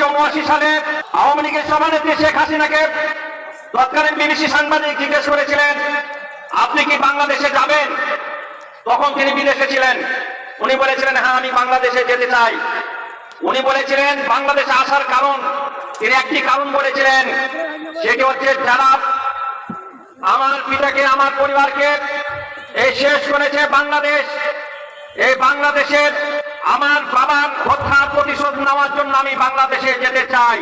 উনিশশো উনআশি সালে আওয়ামী লীগের সভানেত্রী শেখ হাসিনাকে তৎকালীন বিবিসি সাংবাদিক জিজ্ঞেস করেছিলেন, আপনি কি বাংলাদেশে যাবেন? তখন তিনি বিদেশে ছিলেন। উনি বলেছিলেন হ্যাঁ আমি বাংলাদেশে যেতে চাই। উনি বলেছিলেন, বাংলাদেশে আসার কারণ। তিনি একটি কারণ বলেছিলেন, সেটি হচ্ছে, যারা আমার পিতাকে, আমার পরিবারকে এই শেষ করেছে বাংলাদেশ, এই বাংলাদেশের আমার বাবার হত্যার প্রতিশোধ নেওয়ার জন্য আমি বাংলাদেশে যেতে চাই।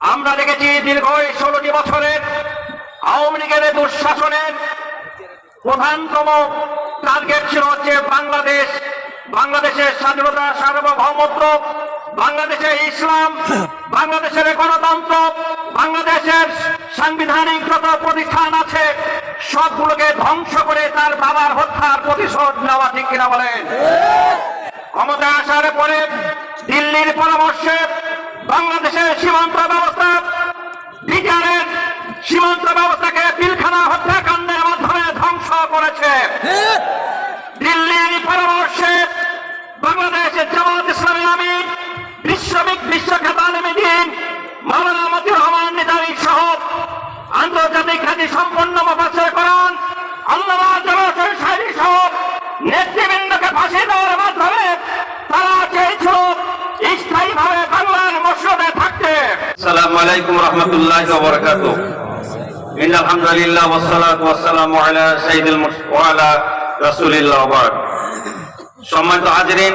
আমরা দেখেছি দীর্ঘ ষোলোটি বছরের আওয়ামী লীগের দুঃশাসনের প্রধানতম টার্গেট ছিল হচ্ছে বাংলাদেশ। বাংলাদেশের স্বাধীনতা সার্বভৌমত্ব বাংলাদেশে ইসলাম বাংলাদেশের গণতন্ত্র বাংলাদেশের সাংবিধানিক যত প্রতিষ্ঠান আছে। সবগুলোকে ধ্বংস করে তার বাবার হত্যার প্রতিশোধ নেওয়া ঠিক কিনা বলেন? ক্ষমতায় আসার পরে দিল্লির পরামর্শে বাংলাদেশের সীমান্ত ব্যবস্থা বিজ্ঞানের সীমান্ত ব্যবস্থাকে পিলখানা হত্যাকাণ্ডের মাধ্যমে ধ্বংস করেছে। দিল্লির পরামর্শে বাংলাদেশের জামাত ইসলামী আমি বিশ্ববিক বিশ্বখ্যাত আলমী দিন মাওলানা রহমান আন্তর্জাতিক খ্যাতি সম্পন্ন মোফাসের করান সহ নেতৃবৃন্দকে ফাঁসি দেওয়ার মাধ্যমে তারা চেয়েছিল স্থায়ীভাবে বাংলার মসজিদে থাকতে। আলাইকুম ইন আলহামদুলিল্লাহ রাসূলিল্লাহ ওয়া সম্মানিত হাজেরিন,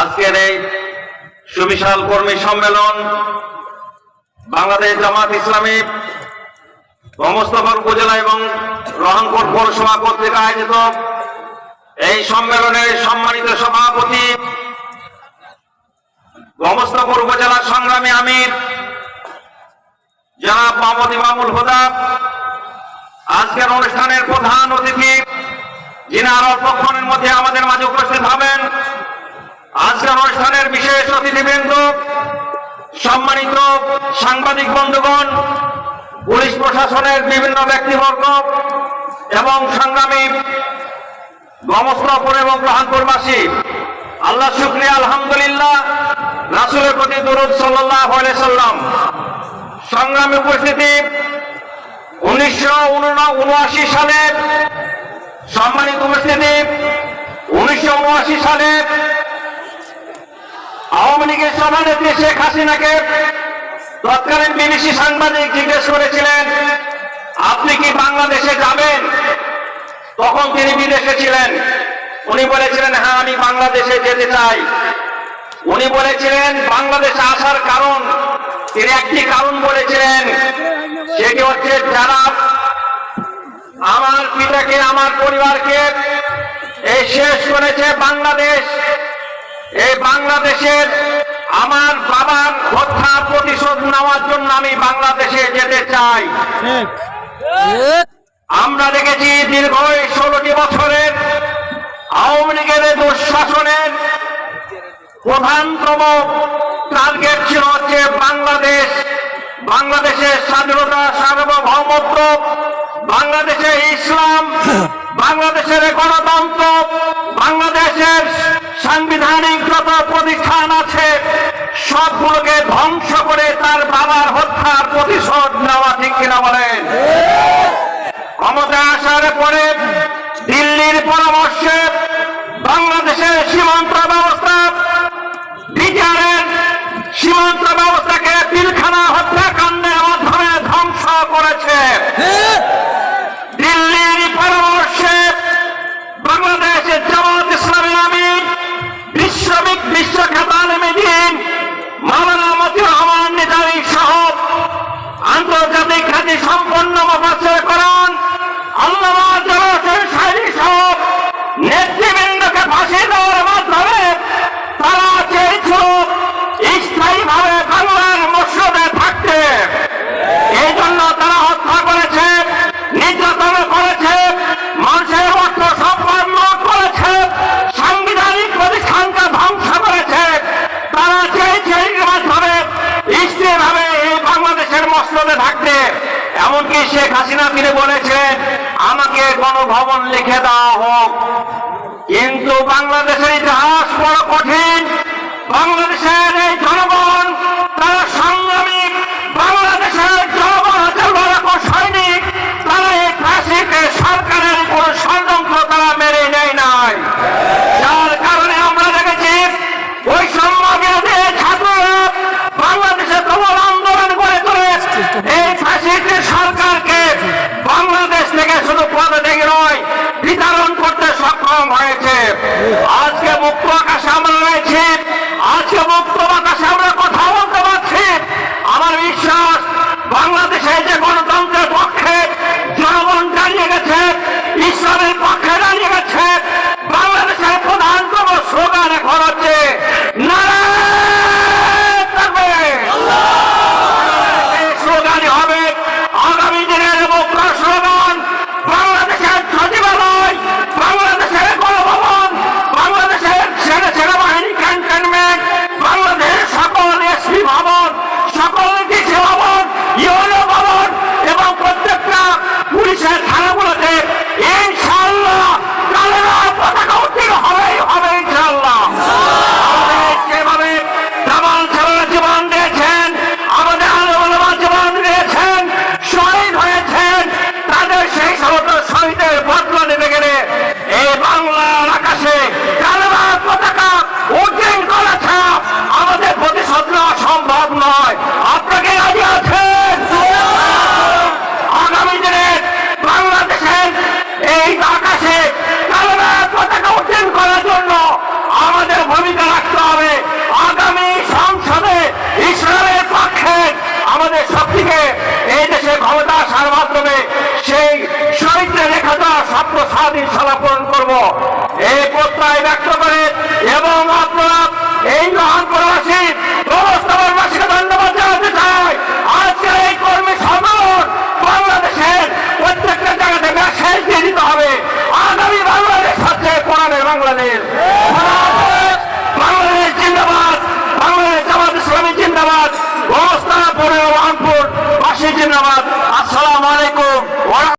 আজকের এই সুবিশাল কর্মী সম্মেলন বাংলাদেশ জামাত ইসলামী মোহাম্মদপুর উপজেলা এবং রহনপুর পৌরসভা কর্তৃক আয়োজিত এই সম্মেলনের সম্মানিত সভাপতি গমস্তপুর উপজেলার সংগ্রামী আমির, জনাব মোহাম্মদ ইমামুল হুদা, আজকের অনুষ্ঠানের প্রধান অতিথি, যিনি আর অল্পক্ষণের মধ্যে আমাদের মাঝে উপস্থিত হবেন, আজকের অনুষ্ঠানের বিশেষ অতিথিবৃন্দ, সম্মানিত সাংবাদিক বন্ধুগণ পুলিশ প্রশাসনের বিভিন্ন ব্যক্তিবর্গ এবং সংগ্রামী গমস্ত্রপুর এবং গ্রহণপুরবাসী আল্লাহ শুক্রিয়া, আলহামদুলিল্লাহ, রাসুলের প্রতি দরুদ সাল্লাহ সাল্লাম। সংগ্রামী উপস্থিতি উনিশশো উনআশি সালের সম্মানিত উপস্থিতি উনিশশো উনআশি সালে আওয়ামী লীগের সভানেত্রী শেখ হাসিনাকে তৎকালীন বিবিসি সাংবাদিক জিজ্ঞেস করেছিলেন, আপনি কি বাংলাদেশে যাবেন? তখন তিনি বিদেশে ছিলেন। উনি বলেছিলেন হ্যাঁ আমি বাংলাদেশে যেতে চাই। উনি বলেছিলেন, বাংলাদেশে আসার কারণ। তিনি একটি কারণ বলেছিলেন, সেটি হচ্ছে যারা আমার পিতাকে, আমার পরিবারকে এই শেষ করেছে বাংলাদেশ, এই বাংলাদেশের আমার বাবার হত্যার প্রতিশোধ নেওয়ার জন্য আমি বাংলাদেশে যেতে চাই। আমরা দেখেছি দীর্ঘ ষোলোটি বছরের আওয়ামী লীগের দুঃশাসনের প্রধানতম টার্গেট ছিল হচ্ছে বাংলাদেশ বাংলাদেশের স্বাধীনতা সার্বভৌমত্ব বাংলাদেশে ইসলাম বাংলাদেশের গণতন্ত্র বাংলাদেশের সাংবিধানিক যত প্রতিষ্ঠান সবগুলোকে ধ্বংস করে তার বাবার হত্যার প্রতিশোধ নেওয়া ঠিক কিনা বলেন? ক্ষমতায় আসার পরে দিল্লির পরামর্শে বাংলাদেশের সীমান্ত ব্যবস্থা বিজ্ঞানের সীমান্ত ব্যবস্থাকে পিলখানা হত্যাকাণ্ডের মাধ্যমে ধ্বংস করেছে। নির্যাতন করেছে, মানুষের অর্থ সম্পন্ন করেছে, সাংবিধানিক প্রতিষ্ঠানকে ধ্বংস করেছে। তারা চেয়েছে মাধ্যমে স্থিরভাবে এই বাংলাদেশের মসজিদে থাকতে এমনকি শেখ হাসিনা তিনি বলেছেন, আমাকে গণভবন লিখে দেওয়া হোক। কিন্তু বাংলাদেশের ইতিহাস বড় কঠিন। বাংলাদেশের হাদিস পূরণ করব। এই প্রত্যয় ব্যক্ত করে এবং আপনারা এই রহনপুরবাসী ব্যবস্থাপনবাসীকে ধন্যবাদ জানাতে চাই। আজকে এই কর্মী সমাবেশ বাংলাদেশের প্রত্যেকটা জায়গাতে মেসেজ দিয়ে দিতে হবে। আগামী বাংলাদেশ হচ্ছে কোরআনের বাংলাদেশ। বাংলাদেশ জিন্দাবাদ। বাংলাদেশ জামাত ইসলামী জিন্দাবাদ। ব্যবস্থাপনের রহনপুর বাসী জিন্দাবাদ।